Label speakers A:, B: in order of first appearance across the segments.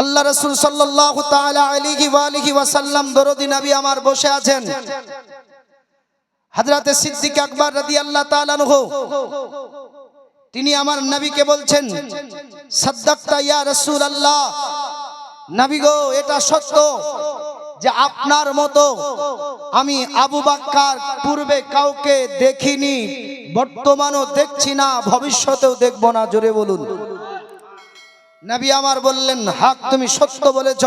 A: আল্লাহ রসুল সাল্লাহ আলিহি আলিহি ওয়াসাল্লাম, দরদি নবী আমার বসে আছেন। হাজরাতে সিদ্দিক আকবর রাদি আল্লাহ তালানহ তিনি আমার নবীকে বলছেন, সাদ্দাক্তা ইয়া রসুল আল্লাহ নবী গো, এটা সত্য যে আপনার মতো আমি আবু বাক্কার পূর্বে কাউকে দেখিনি, বর্তমানও দেখছি না, ভবিষ্যতেও দেখব না। জোরে বলুন। নবী আমার বললেন, হাক তুমি সত্য বলেছ।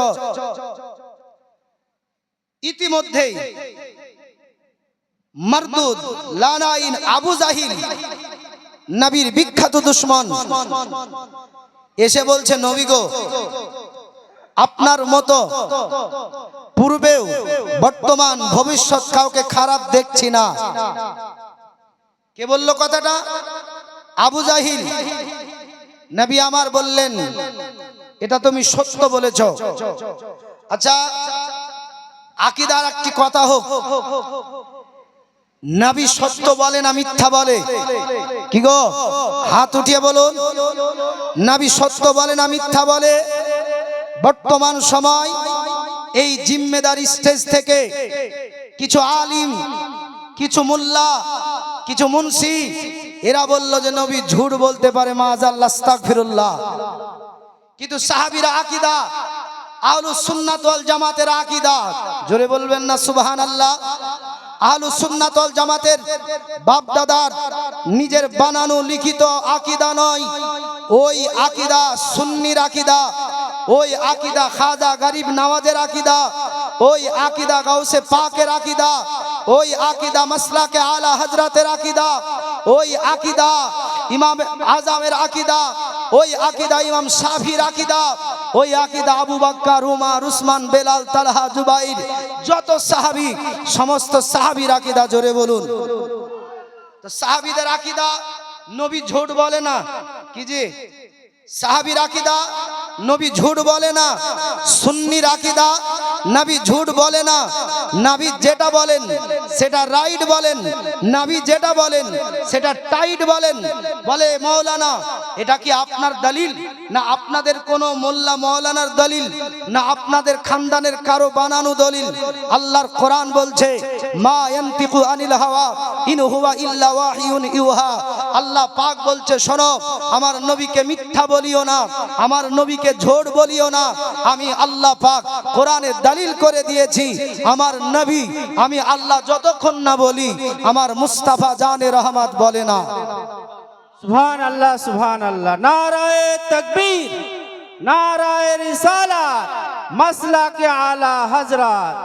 A: ইতিমধ্যেই মারদুদ, লানাইন, আবু জাহিল, নবীর বিখ্যাত দুশ্মন এসে বলছে, নবী গো, আপনার মতো পূর্বেও বর্তমান ভবিষ্যৎ কাউকে খারাপ দেখছি না। কে বলল কথাটা? আবু জাহিল নবী আমার বললেন, এটা তুমি সত্য বলেছ। আচ্ছা আকিদার একটি কথা হোক। নবী সত্য বলে না মিথ্যা বলে? কি গো? হাত উঠিয়ে বলুন। নবী সত্য বলে না মিথ্যা বলে? বর্তমান সময় এই জিম্মেদার স্টেজ থেকে কিছু আলিম, কিছু মোল্লা, কিছু মুন্সি এরা বলল যে নবী ঝুট বলতে পারে, মাজাল্লাহ ফিরুল্লাহ কিন্তু সাহাবিরা আকিদা আলু সুন্নাতল জামাতের আকিদা। জোরে বলবেন না সুবহান আল্লাহ আলু সুন্নাত ওয়াল জামাতের বাপ দাদার নিজের বানানো লিখিত আকিদা নয়। ওই আকিদা সুন্নির আকিদা, ওই আকিদা খাজা গরিব নওয়াজের আকিদা, ওই আকিদা গাউসে পাকের আকিদা ওই আকিদা মাসলাকে আলা হজরতের আকিদা, ওই আকিদা ইমাম আজামের আকিদা, ওই আকিদা ইমাম শাফির আকিদা, ওই আকিদা আবু বাক্কার, উমার, উসমান, বেলাল, তালহা, জুবাইর, যত সাহাবি, সমস্ত সাহাবির আকিদা জোরে বলুন। তো সাহাবিদের আকিদা নবী ঝোট বলে না, কি যে? সাহাবির আকিদা নবী ঝুট বলে না, সুন্নি আকিদা নবী ঝুট বলে না, নবী যেটা বলেন, সেটা রাইট বলেন, নবী যেটা বলেন, সেটা টাইট বলেন। বলে, মৌলানা, এটা কি আপনার দলিল? না আপনাদের কোনো মোল্লা মৌলানার দলিল? না আপনাদের খানদানের কারও বানানো দলিল? আল্লাহর কোরআন বলছে মা ইয়ান্তিকু আনিল হাওয়া, ইন হুয়া ইল্লা ওয়াহিয়ুন ইউহা। আল্লাহ পাক বলছে, শোনো, আমার নবীকে মিথ্যা বলিও না, আমার নবীকে ঝোড় বলিও না, আমি আল্লাহ পাক কোরআনে দলিল করে দিয়েছি, আমার নবী, আমি আল্লাহ যতক্ষণ না বলি, আমার মুস্তাফা জানে রহমত বলে না।
B: সুবহান আল্লাহ সুবহান আল্লাহ নারায়ে তাকবীর, নারায়ে রিসালাত, মাসলাকে আলা হযরত।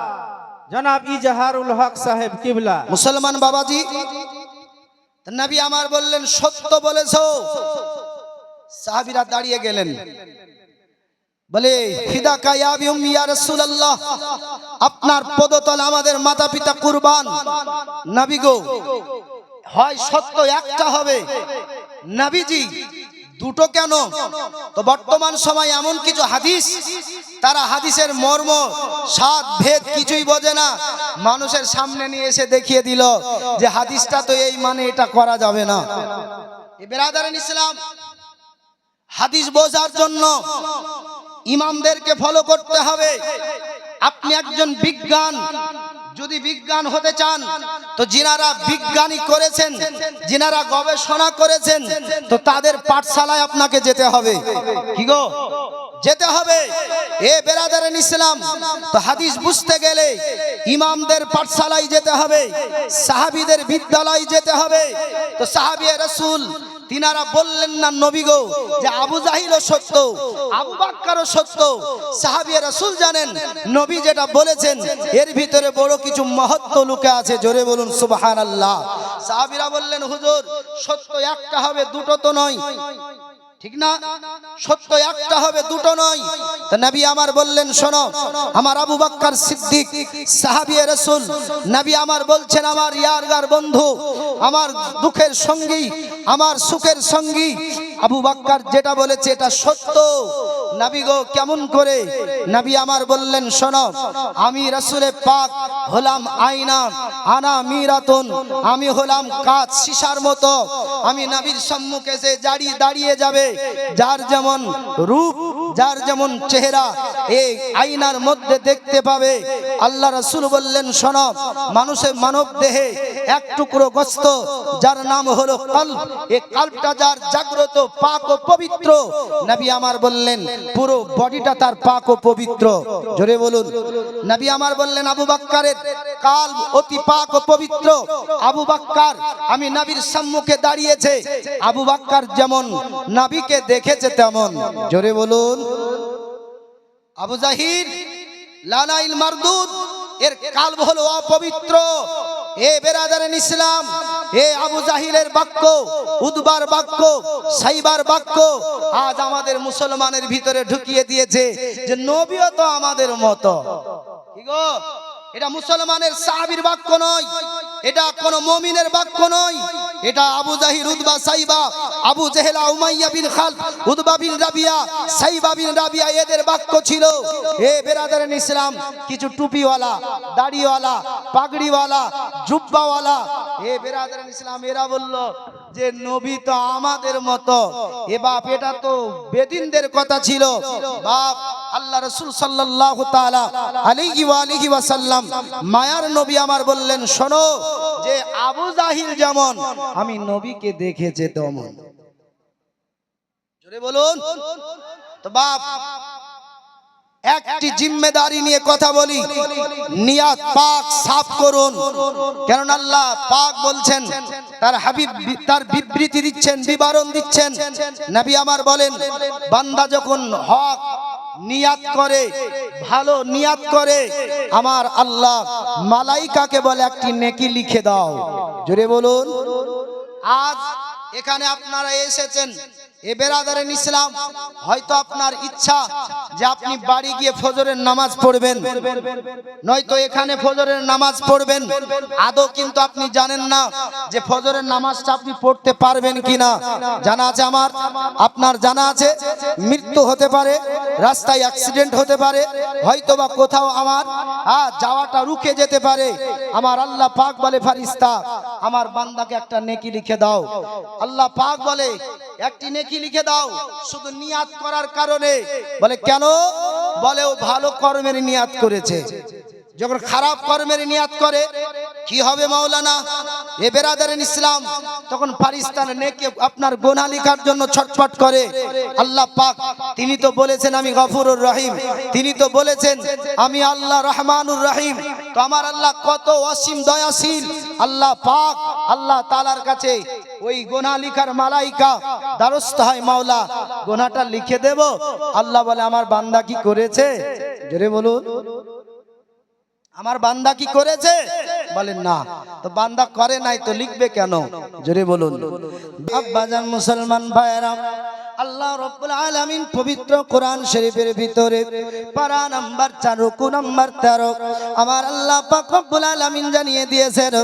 B: জনাব ইজহারুল হক সাহেব কিবলা।
A: মুসলমান বাবাজি, নবী আমার বললেন, সত্য বলেছ। সাহাবীরা দাঁড়িয়ে গেলেন। বলে, ফিদা কায়াবি উম্মি রাসূলুল্লাহ, আপনার পদতল আমাদের মাতা পিতা কুরবান। নবী গো, হয় সত্য একটা হবে। নবীজি দুটো কেন? তো বর্তমান সময় এমন কিছু হাদিস, তারা হাদিসের মর্ম, স্বাদ, ভেদ কিছুই বোঝে না। মানুষের সামনে নিয়ে এসে দেখিয়ে দিল যে হাদিসটা তো এই মানে এটা করা যাবে না। বেরাদারেন ইসলাম, হাদিস বোঝার জন্য ইমামদেরকে ফলো করতে হবে। আপনি একজন বিজ্ঞান যদি বিজ্ঞান হতে চান, তো যিনারা বিজ্ঞানী করেছেন, যিনারা গবেষণা করেছেন, তো তাদের পাঠশালায় আপনাকে যেতে হবে। কি গো? যেতে হবে। এ বেরাদারেন ইসলাম, তো হাদিস বুঝতে গেলে ইমামদের পাঠশালায় যেতে হবে, সাহাবিদের বিদ্যালয় যেতে হবে। তো সাহাবিয়ে রসুল তিনারা বললেন না, নবী গো, যে আবু জাহিলও সত্য, আবু বাক্কারও সত্য সাহাবিয়া রাসুল জানেন, নবী যেটা বলেছেন, এর ভিতরে বড় কিছু মহত্ব লুকে আছে, জোরে বলুন সুবহান আল্লাহ সাহাবিরা বললেন, হুজুর, সত্য একটা হবে, দুটো তো নয়। ঠিক না? সত্য একটা হবে, দুটো নয়। তা নবী আমার বললেন, শোনো, আমার আবু বাক্কার সিদ্দিক সাহাবিয়ে রসুল, নবী আমার বলছেন, আমার ইয়ারগার বন্ধু, আমার দুঃখের সঙ্গী, আমার সুখের সঙ্গী, আবু বাক্কার যেটা বলেছে, এটা সত্য। নবী গো, কেমন করে? নাবি আমার বললেন, শোনো, আমি রাসুলে পাক হলাম আয়না, আনা মিরাতুন, আমি হলাম কাজ সিসার মতো। আমি নাবির সম্মুখে যে দাঁড়িয়ে দাঁড়িয়ে যাবে, যার যেমন রূপ যার যেমন চেহারা এই আয়নার মধ্যে দেখতে পাবে, আল্লাহ রসুল বললেন সনব মানুষের মানব দেহে এক টুকরো গোস্ত, যার নাম হলো কাল্প। এই কাল্পটা যার জাগ্রত, পাক ও পবিত্র। নবী আমার বললেন, পুরো বডিটা তার পাক ও পবিত্র। জোরে বলুন। নবী আমার বললেন, আবু বাক্কারের কাল অতি পাক ও পবিত্র। আবু বাক্কার, আমি নবীর সম্মুখে দাঁড়িয়েছে। আবু বাক্কার যেমন নবীকে দেখেছে তেমন। জোরে বলুন। আবু জাহির লালাইল মারদুদ, এর হলো অপবিত্র। এ বেরাদারেন ইসলাম, এ আবু জাহিলের বাক্য, উদ্বার বাক্য, সাইবার বাক্য, আজ আমাদের মুসলমানের ভিতরে ঢুকিয়ে দিয়েছে যে নবীও তো আমাদের মতো। এটা মুসলমানের সাহাবীর বাক্য নয়, এটা কোন মমিনের বাক্য নয় এটা আবু জাহির উদ্বা সাইবা, আবু জেহেলা, উমাইয়া বিন খাল উদ্বা বিন রাবিয়া, সাইবা বিন রাবিয়া, এদের বাক্য ছিল, এ বেরাদারেন ইসলাম, কিছু টুপিওয়ালা, দাড়িওয়ালা, পাগড়িওয়ালা, জুব্বাওয়ালা। এ বেরাদারেন ইসলাম, এরা বলল, যে নবী তো আমাদের মতো, এ বাপ এটা তো বেদিনদের কথা ছিল। বাপ, আল্লাহ রসুল সাল্লাহ তাআলা আলাইহি ওয়া আলিহি ওয়াসাল্লাম, মায়ার নবী আমার বললেন, শোনো যে আবু জাহিল যেমন, আমি নবীকে দেখেছে তেমন। জোরে বলুন। তো বাপ, একটি জিম্মেদারি নিয়ে কথা বলি। নিয়াত পাক সাফ করুন। কারণ আল্লাহ পাক বলছেন, তার হাবিব তার বিবৃতি দিচ্ছেন, বিবরণ দিচ্ছেন। নবী আমার বলেন, বান্দা যখন হক নিয়াত করে, ভালো নিয়াত করে। আমার আল্লাহ মালাইকাকে বলে একটি নেকি লিখে দাও। জোরে বলুন। আজ এখানে আপনারা এসেছেন। এ বেরাদারেন ইসলাম। হয়তো আপনার ইচ্ছা যে আপনি বাড়ি গিয়ে ফজরের নামাজ পড়বেন। নয়তো এখানে ফজরের নামাজ পড়বেন। আদৌ কিন্তু আপনি জানেন না যে ফজরের নামাজটা আপনি পড়তে পারবেন কিনা। জানা আছে আমার? আপনার জানা আছে? মৃত্যু হতে পারে, রাস্তায় অ্যাক্সিডেন্ট হতে পারে হয়তো বা কোথাও আমার যাওয়াটা রুখে যেতে পারে। আমার আল্লাহ পাক বলে ফারিস্তা আমার বান্দাকে একটা নেকি লিখে দাও। আল্লাহ পাক বলে, একটি নেকি লিখে দাও। শুধু নিয়াত করার কারণে। বলে, কেন বলে, ও ভালো কর্মের নিয়াত করেছে। যখন খারাপ কর্মের নিয়াত করে, কি হবে মাওলানা? এ বেরাদারেন ইসলাম। তখন পাকিস্তান নেকে আপনার গোনা লিখার জন্য ছটফট করে। আল্লাহ পাক, তিনি তো বলেছেন আমি গফুরুর রহিম, তিনি তো বলেছেন আমি আল্লাহ রহমানুর রহিম। তো আমার আল্লাহ কত অসীম দয়াশীল। আল্লাহ পাক, আল্লাহ তালার কাছে ওই গোনা লিখার মালাইকা দ্বারস্থ হয়, মাওলা, গোনাটা লিখে দেব। আল্লাহ বলে, আমার বান্দা কি করেছে? জোরে বলুন। আমার বান্দা কি করেছে? বলেন, না। তো বান্দা করে নাই, তো লিখবে কেন? জোরে বলুন। আব্বাজান মুসলমান ভাইরাম আল্লাহ রব্বুল আলামিন পবিত্র কোরআন শরীফের ভিতরে পারা নাম্বার 4 রুকু নাম্বার 13 আমার আল্লাহ পাক রব্বুল আলামিন জানিয়ে দিয়েছেন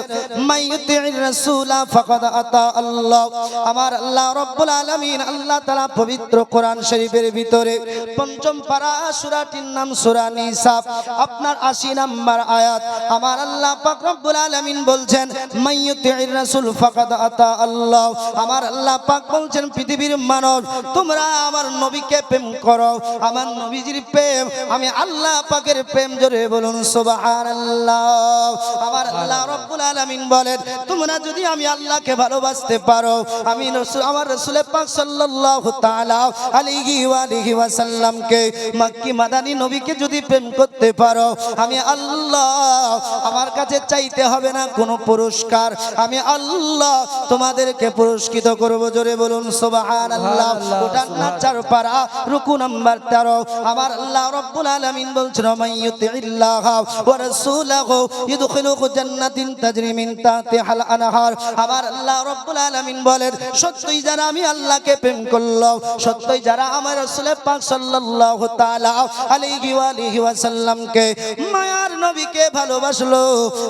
A: মাইয়ুতির রাসূলা ফাকাদ আতা আল্লাহ। আমার আল্লাহ রব্বুল আলামিন আল্লাহ তাআলা পবিত্র কোরআন শরীফের ভিতরে পঞ্চম পারা সূরাটির নাম সূরা নিসা আপনার 80 নাম্বার আয়াত। আমার আল্লাহ পাক রব্বুল আলামিন বলছেন মাইয়ুতির রাসূল ফাকাদ আতা আল্লাহ। আমার আল্লাহ পাক বলছেন, পৃথিবীর মানব তোমরা আমার নবীকে প্রেম করো, আমার নবীজির প্রেম, আমি আল্লাহ পাকের প্রেম জোরে বলুন, সুবহানাল্লাহ। আমার আল্লাহ রব্বুল আলামিন বলেন, তোমরা যদি আমি আল্লাহকে ভালোবাসতে পারো, আমি আমার রাসূল পাক সাল্লাল্লাহু তাআলা আলাইহি ওয়া আলিহি ওয়াসাল্লামকে মক্কি মাদানী নবীকে যদি প্রেম করতে পারো, আমি আল্লাহ, আমার কাছে চাইতে হবে না কোনো পুরস্কার, আমি আল্লাহ তোমাদেরকে পুরস্কৃত করব জোরে বলুন, সুবহানাল্লাহ। ওটার না পারা রুকু নাম্বার 13 আমার আল্লাহ রব্বুল আলামিন বলছেন মাইয়ুতিল্লাহ ওয়া রাসূলাহু ইদখিলুহু জান্নাতিন তাজরি মিন তাহতিহাল আনহার। আমার আল্লাহ রব্বুল আলামিন বলেন সত্যই যারা আমি আল্লাহকে প্রেম করল সত্যই যারা আমার রাসূল পাক সাল্লাল্লাহু তাআলা আলাইহি ওয়া আলিহি ওয়াসাল্লামকে মায়ার নবীকে ভালোবাসলো।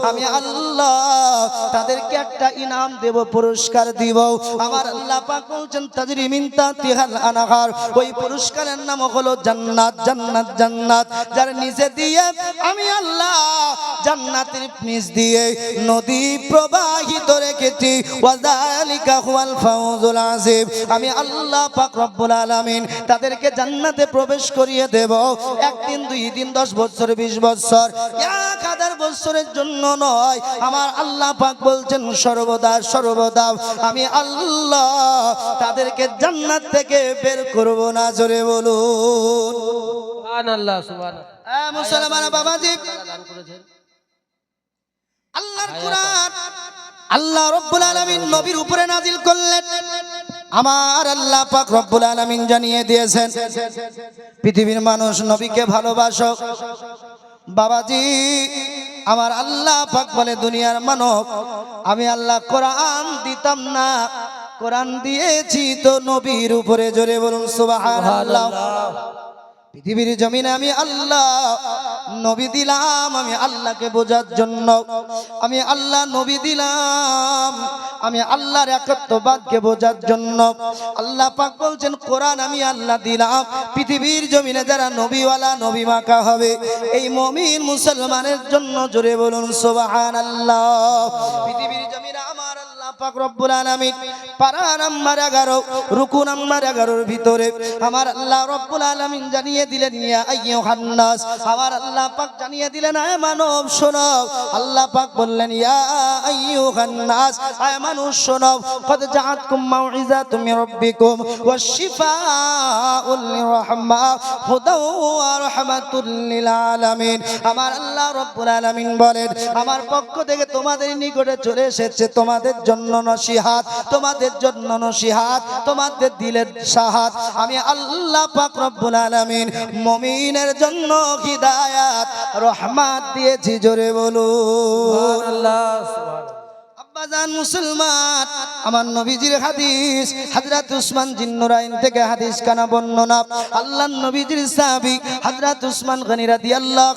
A: আমি আল্লাহ তাদেরকে একটা ইনাম দেব পুরস্কার দিব। আমার আল্লাহ পাক বলছেন তাজরি মিন তাহতি ওই পুরস্কারের নাম হলো জান্নাত জান্নাত জান্নাত। যার নিচে দিয়ে আমি আল্লাহ জান্নাতের দিয়ে নদী প্রবাহিত রেখেছি। আমি আল্লাহ তাদেরকে জান্নাতে প্রবেশ করিয়ে দেব। একদিন, দুই দিন, দশ বছর, বিশ বছর, এক হাজার বছরের জন্য নয়। আমার আল্লাহ পাক বলছেন, সর্বদা সর্বদা। আমি আল্লাহ তাদেরকে জান্নাত থেকে বের করব না জোরে বলুন। মুসলমান বাবাজি। আল্লাহর কোরআন আল্লাহ রব্বুল আলামিন নবীর উপরে নাজিল করলেন। আমার আল্লাহ পাক রব্বুল আলামিন জানিয়ে দিয়েছেন পৃথিবীর মানুষ নবীকে ভালোবাসো বাবাজি আমার আল্লাহ পাক বলে দুনিয়ার মানব আমি আল্লাহ কোরআন দিতাম না। কোরআন দিয়েছি তো নবীর উপরে জোরে বলুন, সুবহানাল্লাহ। পৃথিবীর জমিনে আমি আল্লাহ নবী দিলাম, আমি আল্লাহকে বোঝার জন্য। আমি আল্লাহ নবী দিলাম, আমি আল্লাহর একত্ববাদকে বোঝার জন্য। আল্লাহ পাক বলছেন, কোরআন আমি আল্লাহ দিলাম। পৃথিবীর জমিনে যারা নবীওয়ালা, নবী মাকা হবে, এই মমিন মুসলমানের জন্য জোরে বলুন সোবাহান আল্লাহ পৃথিবীর জমিনে আমার আল্লাহ পাক আমার আল্লাহ রব্বুল আলামিন বলেন, আমার পক্ষ থেকে তোমাদের নিকটে চলে এসেছে, তোমাদের জন্য নসিহাত, তোমাদের জন্য নসিহাত, তোমাদের দিলের সাহাত। আমি আল্লাহ পাক রব্বুল মমিনের জন্য হিদায়াত, রহমাত দিয়েছি, জোরে বলুন।
C: সুবহানাল্লাহ।
A: ইমানদান মুসলমান। আমার নবীজির হাদিস হাজরাত উসমান জিন্নুরাইন থেকে হাদিস কানা বর্ণনা। আল্লাহ নবীজির সাহাবি হাজরাত উসমান গনিরা দি আল্লাহ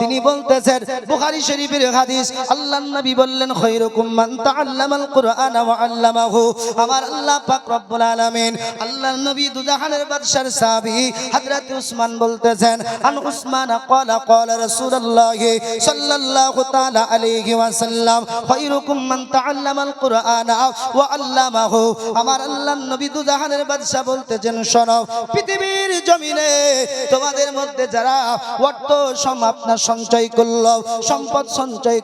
A: তিনি বলতেছেন, বুখারি শরীফের হাদিস আল্লাহ নবী বললেন, খৈরকুম মান তাআল্লামাল কুরআন ওয়া আল্লামাহু। আমার আল্লাহ পাক রব্বুল আলামিন, আল্লাহর নবী দুজাহানের বাদশার সাহাবি হযরত উসমান বলতেছেন, আন উসমান ক্বালা ক্বালা রাসূলুল্লাহ সাল্লাল্লাহু তাআলা আলাইহি ওয়া সাল্লাম খৈরু খায়রুকুম মান আমার নবী দুজাহানের বলতেছেন পৃথিবীর জমিনে তোমাদের মধ্যে যারা অর্থ সম আপনার সঞ্চয় সম্পদ সঞ্চয়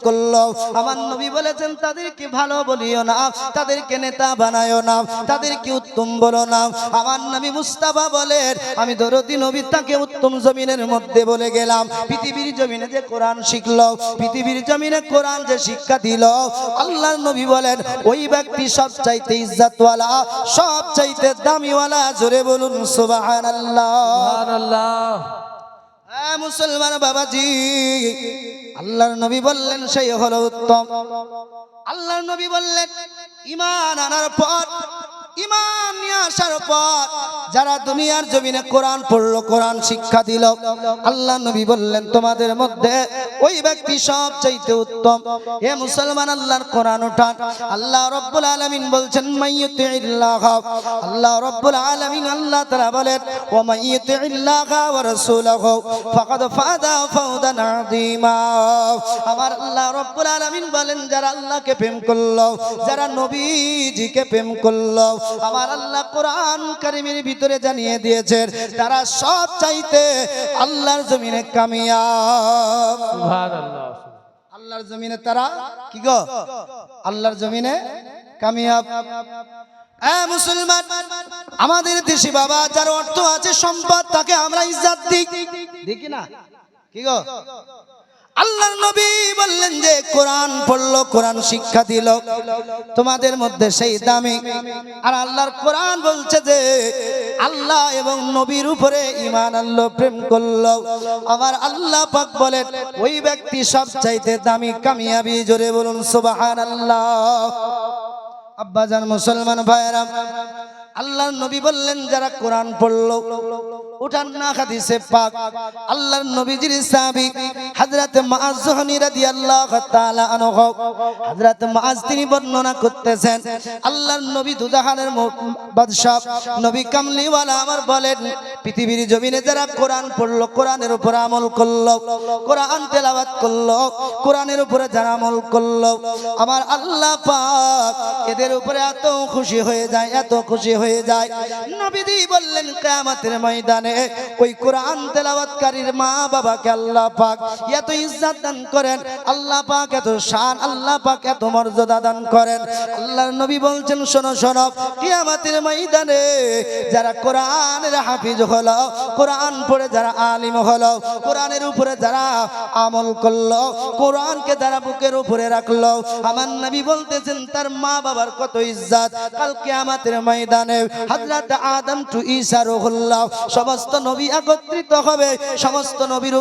A: আমার নবী বলেছেন, তাদেরকে ভালো বলিও না, তাদেরকে নেতা বানায়ও না, তাদেরকে উত্তম বলো না। আমার নবী মুস্তাফা বলেন, আমি দরদি নবী তাকে উত্তম জমিনের মধ্যে বলে গেলাম। পৃথিবীর জমিনে যে কোরআন শিখলো, পৃথিবীর জমিনে কোরআন যে শিক্ষা দিল আল্লাহর নবী বলেন ওই ব্যক্তি সব চাইতে ইজ্জতওয়ালা সব চাইতে দামিওয়ালা জোরে বলুন সুবহানাল্লাহ। হ্যাঁ মুসলমান বাবাজি আল্লাহর নবী বললেন সেই হলো উত্তম। আল্লাহর নবী বললেন ইমান আনার পর ইমান নিয়ে আসার পর যারা দুনিয়ার জমিনে কোরআন পড়ল, কোরআন শিক্ষা দিল, আল্লাহ নবী বললেন, তোমাদের মধ্যে ওই ব্যক্তি উত্তম। হে মুসলমান, আল্লাহর কোরআন উঠান আল্লাহ রব্বুল আলামিন বলছেন আল্লাহ রব্বুল আলামিন, আল্লাহ তাআলা বলেন আযীমা। আমার আল্লাহ রব্বুল আলামিন বলেন, যারা আল্লাহকে প্রেম করল, যারা নবীজিকে প্রেম করল আমার আল্লাহ কোরআন কারিমের ভিতরে জানিয়ে দিয়েছেন তারা সব চাইতে আল্লাহর জমিনে
C: সুবহানাল্লাহ
A: আল্লাহর জমিনে তারা কি গো? আল্লাহর জমিনে কামিয়াব। মুসলমান আমাদের দেশি বাবা যার অর্থ আছে সম্পদ তাকে আমরা ইজ্জত দিই। দেখি না? কি গো? আল্লাহর নবী বললেন যে, কোরআন পড়ল, কোরআন শিক্ষা দিল। তোমাদের মধ্যে সেই দামি। আর আল্লাহর কোরআন বলছে যে, আল্লাহ এবং নবীর উপরে ইমান আল্লাহ প্রেম করল। আমার আল্লাহ পাক বলেন, ওই ব্যক্তি সব চাইতে দামি, কামিয়াবি, জোরে বলুন সুবাহান আল্লাহ আব্বাজান মুসলমান ভাইরা আল্লাহর নবী বললেন, যারা কোরআন পড়ল, উঠান না হাদিসে পাক। আল্লাহর নবীজির সাহাবী হযরত মুআজ জুহনি রাদিয়াল্লাহু তাআলা আনহু, হযরত মুআজ তিনি বর্ণনা করতেছেন, আল্লাহর নবী দুজাহানের মু- বাদশা নবী কামলিওয়ালা আমার বলেন, পৃথিবীর জমিনে যারা কোরআন পড়ল, কোরআনের উপর আমল করল, কোরআন তেলাওয়াত করল, কোরআনের উপরে যারা আমল করল, আমার আল্লাহ পাক এদের উপরে এত খুশি হয়ে যায়, এত খুশি হয়ে যায়। নবীদি বললেন, কিয়ামতের ময়দানে ওই কোরআন তেলাওয়াতকারীর মা বাবাকে আল্লাহ পাক এত ইজ্জত দান করেন, আল্লাহ পাক এত শান, আল্লাহ পাক এত মর্যাদা দান করেন। আল্লাহর নবী বলছেন, শোনো শোনো, কিয়ামতের ময়দানে যারা কোরআনের হাফিজ হলো, কোরআন পড়ে যারা আলিম হলো, কোরআনের উপরে যারা আমল করল, কোরআনকে যারা বুকের উপরে রাখল, আমার নবী বলতেছেন, তার মা বাবার কত ইজ্জত, কাল কিয়ামতের ময়দানে হযরত আদম টু ঈসা সমস্ত নবী একত্রিত হবে, সমস্ত নবীর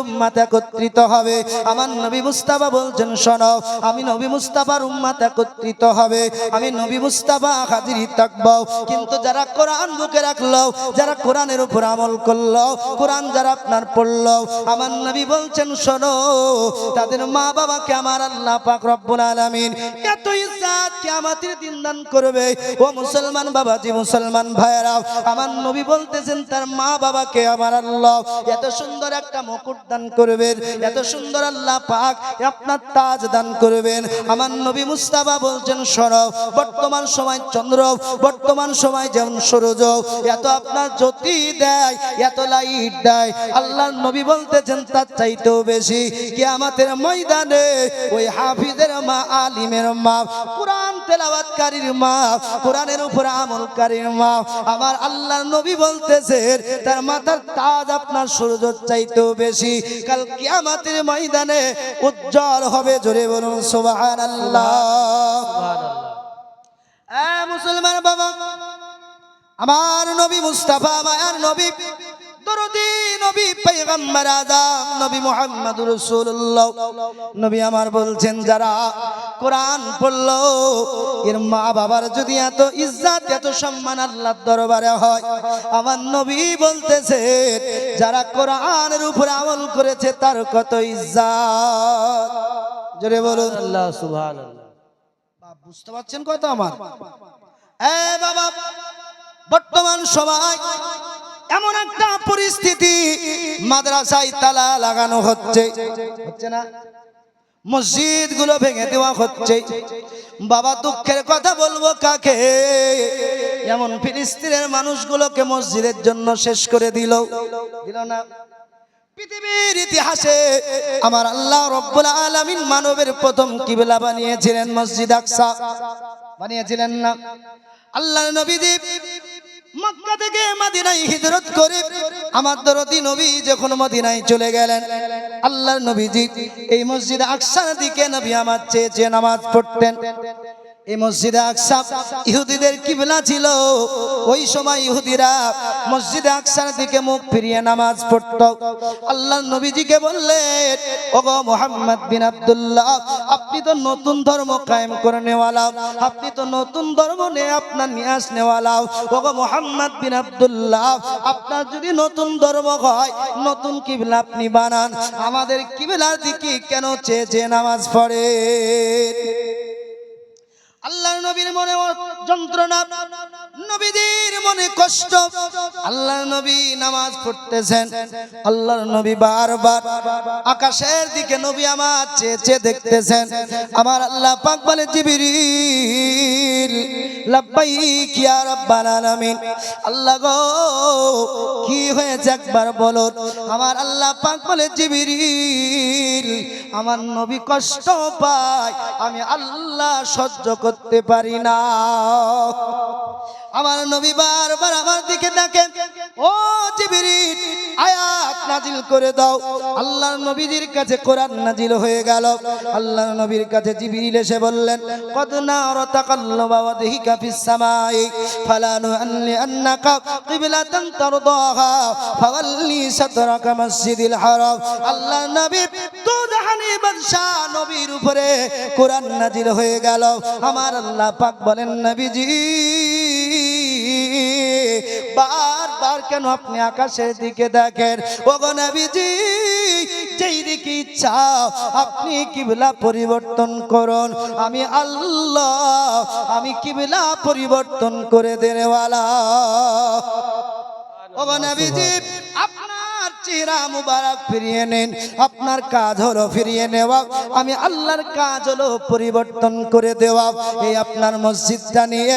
A: একত্রিত হবে। আমার নবী মুস্তাফা বলছেন, শোনো, আমি নবী মুস্তাফার একত্রিত হবে, আমি নবী মুস্তাফা হাজির কিন্তু যারা কোরআন বুকে রাখল, যারা কোরআনের উপর আমল করল, কোরআন যারা আপনার পড়ল, আমার নবী বলছেন, শোনো, তাদের মা বাবাকে আমার আল্লাহ পাক রব্বুল এত দিন দান করবে। ও মুসলমান বাবাজি, মুসলমান ভাইয়েরা, আমার নবী বলতেছেন, তার মা বাবাকে আমার আল্লাহ এত সুন্দর একটা মুকুট দান করবেন, এত সুন্দর আল্লাহ পাক আপনার তাজ দান করবেন। আমার নবী মুস্তাফা বলছেন সরব বর্তমান সময় চন্দ্র, বর্তমান সময় যেমন সূর্য, এত আপনার জ্যোতি দেয়, এত লাইট দেয়। আল্লাহ নবী বলতেছেন, তার চাইতেও বেশি কি আমাদের ময়দানে ওই হাফিজের মা, আলিমের মা, কোরআন তেলাওয়াতকারীর মা, কোরআনের উপর আমলকারীর মা, আমার নবী তার মাথার তাজ আপনার চাইতেও বেশি। কাল কিয়ামতের ময়দানে উজ্জ্বল হবে, জোরে বলুন, সুবহানাল্লাহ। মুসলমান বাবা, আমার নবী মুস্তাফা, মায়ার নবী নবী, পয়গম্বর আদম নবী নবী আমার বলছেন, যারা কোরআন পড়ল এর মা বাবার যদি এত ইজ্জত এত সম্মান আল্লাহর দরবারে হয় আমার নবী বলতেছে যারা কোরআনের উপরে আমল করেছে তার কত ইজ্জত। জোরে বলুন।
C: আল্লাহ সুবহানাল্লাহ।
A: বুঝতে পারছেন কথা আমার? এ বাবা বর্তমান সময় এমন একটা পরিস্থিতি মাদ্রাসায় তালা লাগানো হচ্ছে। হচ্ছে না? মসজিদগুলো ভেঙে দেওয়া হচ্ছে। বাবা দুঃখের কথা বলব কাকে? এমন ফিলিস্তিনের মানুষগুলোকে মসজিদের জন্য শেষ করে দিল। দিল না। পৃথিবীর ইতিহাসে আমার আল্লাহ রব্বুল আলামিন মানবের প্রথম কিবলা বানিয়েছিলেন মসজিদ আকসা। বানিয়েছিলেন না। আল্লাহ নবীজি মক্কা থেকে মদিনায় হিজরত করে আমার দরদি নবী যখন মদিনায় চলে গেলেন, আল্লাহর নবীজি এই মসজিদ আকসার দিকে নবী আমার চেয়ে নামাজ পড়তেন। এই মসজিদে আকসা ইহুদিদের কিবলা ছিল। ওই সময় ইহুদিরা মসজিদে আকসার দিকে মুখ ফিরিয়ে নামাজ পড়ত। আল্লাহ নবীজিকে বললেন, ওগো মোহাম্মদ বিন আব্দুল্লাহ, আপনি তো নতুন ধর্ম কায়েম করে নেওয়ালা। আপনি তো নতুন ধর্ম নিয়ে আপনার নিয়ে আসনেওয়ালা ওগো মোহাম্মদ বিন আব্দুল্লাহ, আপনার যদি নতুন ধর্ম হয়, নতুন কিবলা আপনি বানান। আমাদের কিবলার দিকে কেন চেয়ে চেয়ে নামাজ পড়ে আল্লাহর নবীর মনে যন্ত্রণা, নবীদের মনে কষ্ট। আল্লাহর নবী নামাজ পড়তেছেন। আল্লাহর নবী বারবার আকাশের দিকে নবী আমার চেয়ে চেয়ে দেখতেছেন। আমার আল্লাহ পাক বলে, জিবরিল, লাব্বাইক ইয়া রাব্বাল আলামিন। আল্লাহ গো, কি হয়েছে একবার বলো। আমার আল্লাহ পাক বলে, জিবরিল, আমার নবী কষ্ট পায়। আমি আল্লাহ সহ্য করতে পারি না। আমার নবী বারবার আমার দিকে ডাকে ও জিবরিল, আয়াত নাজিল করে দাও। আল্লাহর নবীজির কাছে কোরআন নাজিল হয়ে গেল। আল্লাহর নবীর কাছে জিবরিল এসে বললেন, কদ নার তাকাল্লুবা ওয়াজহিকা ফিস সামাই ফালানু আনলি আন্নাকা কিবলাতান তারদাহা, ফাওয়াল্লি সাতরাকা মসজিদিল হারাম। আল্লাহর নবী তো জাহানি বাদশা নবীর উপরে কোরআন নাজিল হয়ে গেল। আমার আল্লাহ পাক বলেন, নবীজি, বারবার কেন আপনি আকাশের দিকে দেখেন? ওগো নবীজি, যেই দিকে ইচ্ছা, আপনি কিবলা পরিবর্তন করুন। আমি আল্লাহ, আমি কিবলা পরিবর্তন করে দেনেওয়ালা ওগো নবীজি, আপনার চেহারা মুবারক ফিরিয়ে নেন। আপনার কাজ হলো ফিরিয়ে নেওয়া। আমি আল্লাহর কাজ হলো পরিবর্তন করে দেওয়া। এই আপনার মসজিদটা নিয়ে